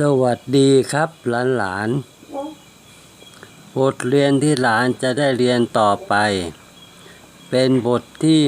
สวัสดีครับหลานหลานๆบทเรียนที่หลานจะได้เรียนต่อไป เป็นบทที่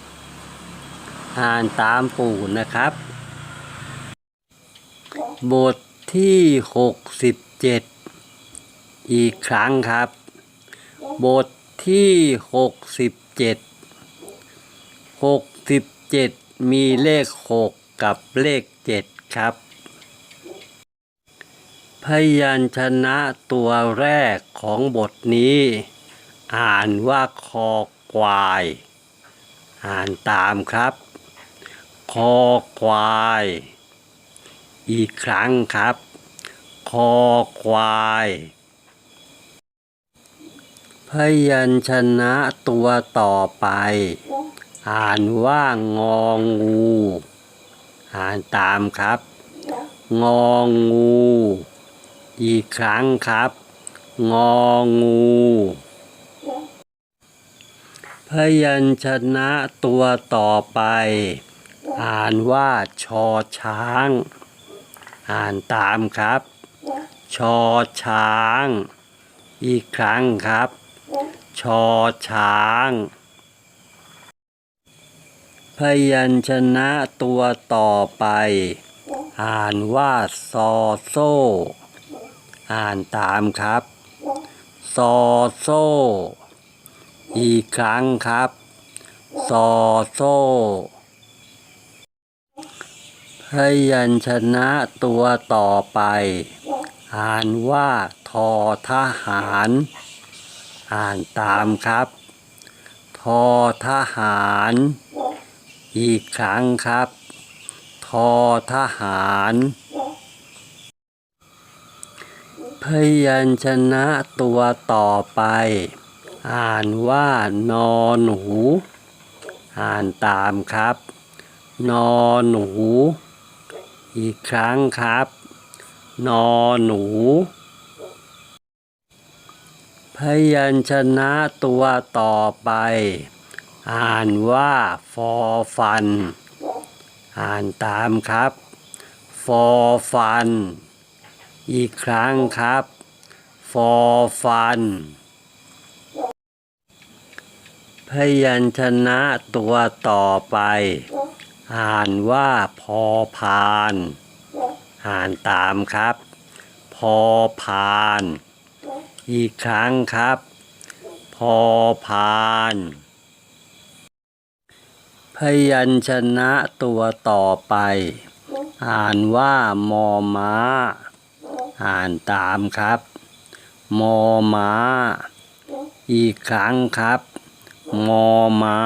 67 อ่านตามปู่นะครับ บทที่ 67 อีกครั้งครับ บทที่ 67 67 มีเลข 6 กับเลข 7 ครับ พยัญชนะตัวแรกของบทนี้ อ่านว่าคอควาย อ่านตามครับ คอควาย อีกครั้งครับ คอควาย พยัญชนะตัวต่อไป อ่านว่างองู อ่านตามครับ งองู อีกครั้งครับ งองู พยัญชนะตัวต่อไป อ่านว่าชอช้าง อ่านตามครับ ชอช้าง อีกครั้งครับ ชอช้างพยัญชนะตัวต่อไป อ่านว่าซอโซ่ อ่านตามครับซอโซ่อีกครั้งครับซอโซ่พยัญชนะตัวต่อไป อ่านว่าทอทหาร อ่านตามครับ ทอทหาร อีกครั้งครับ ทอทหาร พยัญชนะตัวต่อไป อ่านว่านอนหู อ่านตามครับ นอนหู อีกครั้งครับ นอนหนู พยัญชนะตัวต่อไป อ่านว่าฟอฟัน อ่านตามครับ ฟอฟัน อีกครั้งครับฟอฟันพยัญชนะตัวต่อไป อ่านว่าพอพาน อ่านตามครับ พอพาน อีกครั้งครับ พอพานพยัญชนะตัวต่อไป อ่านว่ามอม้า อ่านตามครับ มอม้า อีกครั้งครับ มอม้า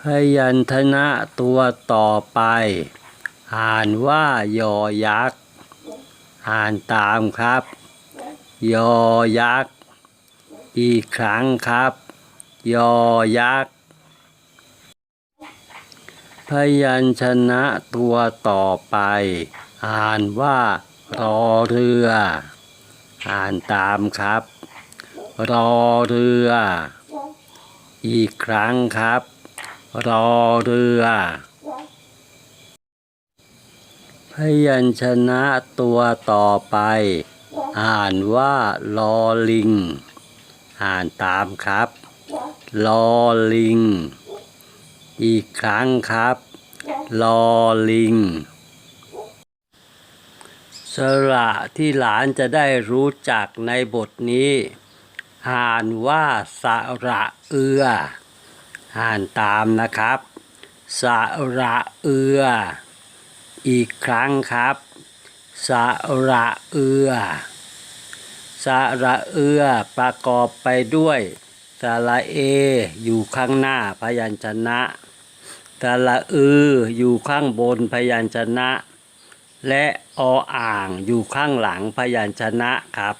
พยัญชนะตัวต่อไป อ่านว่ายอยักษ์ อ่านตามครับ ยอยักษ์ อีกครั้งครับ ยอยักษ์พยัญชนะตัวต่อไป อ่านว่ารอเรือ อ่านตามครับ รอเรือ อีกครั้งครับ รอเรือ พยัญชนะตัวต่อไป อ่านว่าลอลิง อ่านตามครับ ลอลิง อีกครั้งครับ ลอลิง สระที่หลานจะได้รู้จักในบทนี้ อ่านว่าสระเอือ อ่านตามนะครับสระเอือ อีกครั้งครับสระเอือสระเอือประกอบไปด้วยสระเออยู่ข้างหน้าพยัญชนะสระอืออยู่ข้างบนพยัญชนะ และออ่างอยู่ข้างหลังพยัญชนะครับ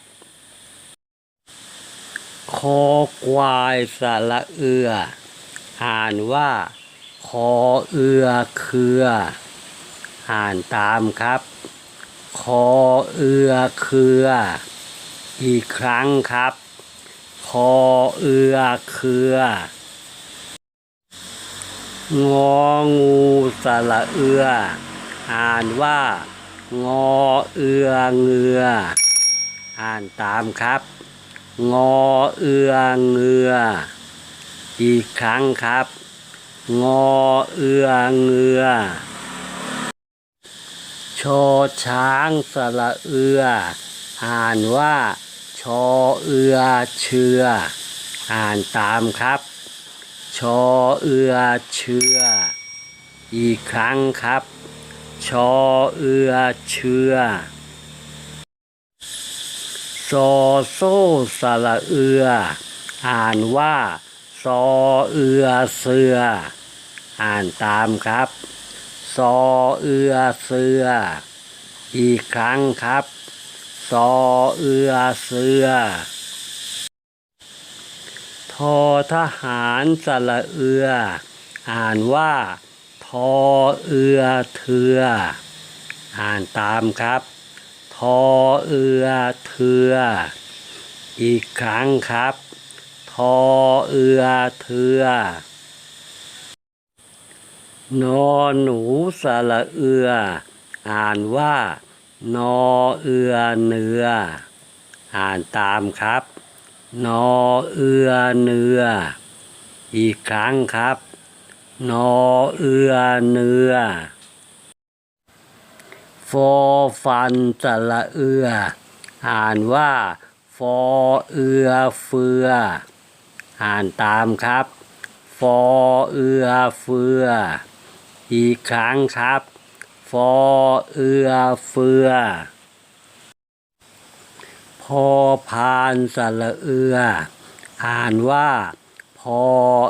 คอควายสระเอือ อ่านว่า คอเอือเครือ อ่านตามครับ คอเอือเครือ อีกครั้งครับ คอเอือเครืององูสระเอือ อ่านว่า งอเอือเงือ อ่านตามครับ งอเอือเงือ อีกครั้งครับ งอเอือเงือชอช้างสระเอือ อ่านว่าชอเอือเชือ อ่านตามครับ ชอเอือเชือ อีกครั้งครับ ชอเอือเชือซอโซสระเอือ อ่านว่าซอเอือเสือ อ่านตามครับซอเอือเสือ อีกครั้งครับซอเอือเสือทอทหารสระเอือ อ่านว่า ทอเอือเทือ อ่านตามครับ ทอเอือเทือ อีกครั้งครับ ทอเอือเทือนอหนูสระเอือ อ่านว่า นอเอือเนือ อ่านตามครับ นอเอือเนือ อีกครั้งครับ นอเอือเนือฟอฟันสระเอือ อ่านว่า ฟอเอือเฟือ อ่านตามครับ ฟอเอือเฟือ อีกครั้งครับ ฟอเอือเฟือ พอพานสระเอือ อ่านว่า พอ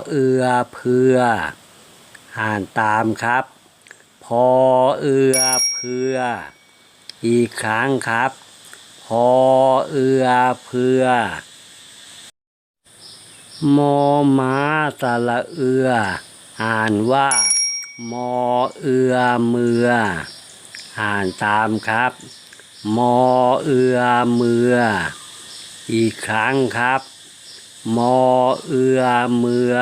เอือเพือ อ่านตามครับ พอเอือเพื่อ อีกครั้งครับ พอเอือเพื่อมอม้าสระเอือ อ่านว่า มอเอือเมือ อ่านตามครับ มอเอือเมือ อีกครั้งครับ มอเอือเมือ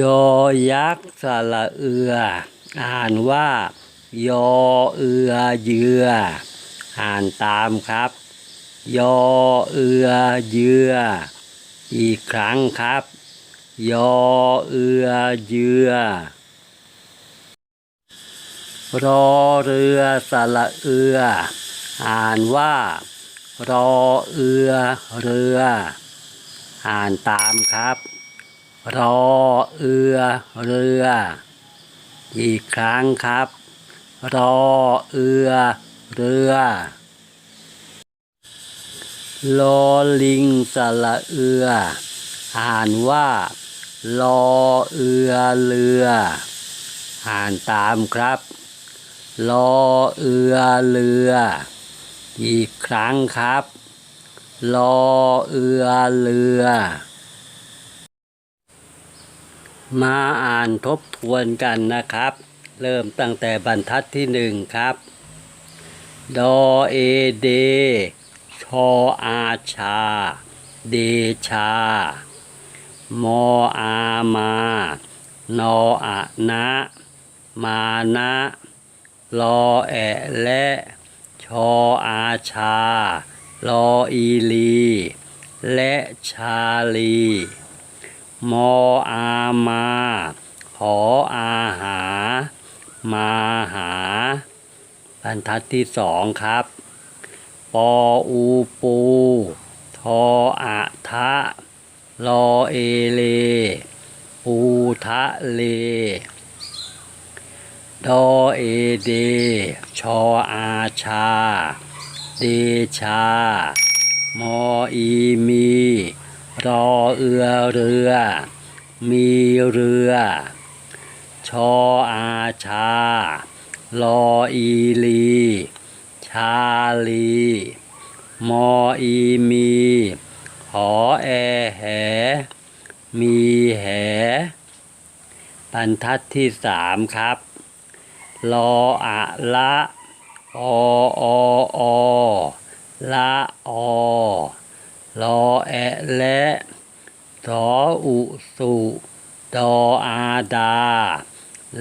ยอยักษ์สระเอือ อ่านว่า ยอเอือเยือ อ่านตามครับ ยอเอือเยือ อีกครั้งครับ ยอเอือเยือ รอเรือสระเอือ อ่านว่า รอเอือเรือ อ่านตามครับ รอเอือเรือ อีกครั้งครับ รอเอือเรือลอลิงสระเอือ อ่านว่าลอเอือเรือ อ่านตามครับลอเอือเรือ อีกครั้งครับลอเอือเรือ มาอ่านทบทวนกันนะครับ เริ่มตั้งแต่บรรทัดที่หนึ่งครับ ดอเอเด ชออาชา เดชา มออา มา นออะนะ มานะรอแอะและ ชออาชา รออีลี และชาลี มออามาหออาหา มาหา บรรทัดที่สองครับ ปออูปู ทออะทะรอเอเล ปูทะเล ดอเอเด ชออาชา เดชามออีมี รอเอือเรือ มีเรือ ชออาชารออีลี ชาลี มออีมี หอแอแห มีแห บรรทัดที่สามครับรออะละออออละอ รอแอะและสออุสุดออาดา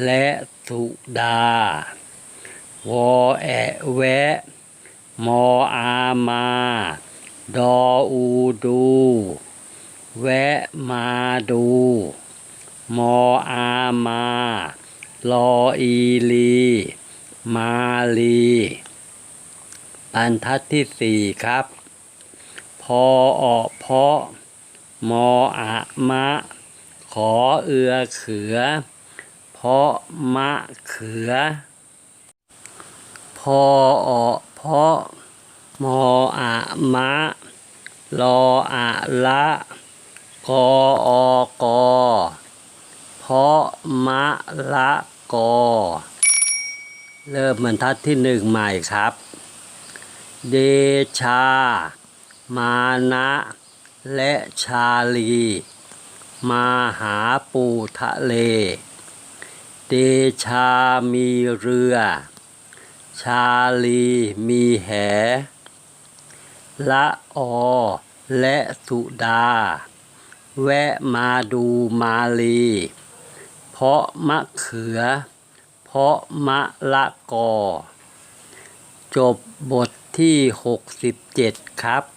และสุดาวอแอะแวะ มออามา ดออูดู แวะมาดู มออามาลออีลี มาลีบรรทัดที่สี่ครับ อออเพาะ มออะมะ ขอเอือเขือ เพาะมะเขือพอออเพาะ มออะมะ รออะละกออกอเพาะมะละกอ เริ่มบรรทัดที่หนึ่งใหม่ครับ เดชา มานะ และชาลี มาหาปูทะเล เดชามีเรือ ชาลีมีแห ละออและสุดา แวะมาดูมาลี เพราะมะเขือ เพราะมะละกอ จบบทที่ 67 ครับ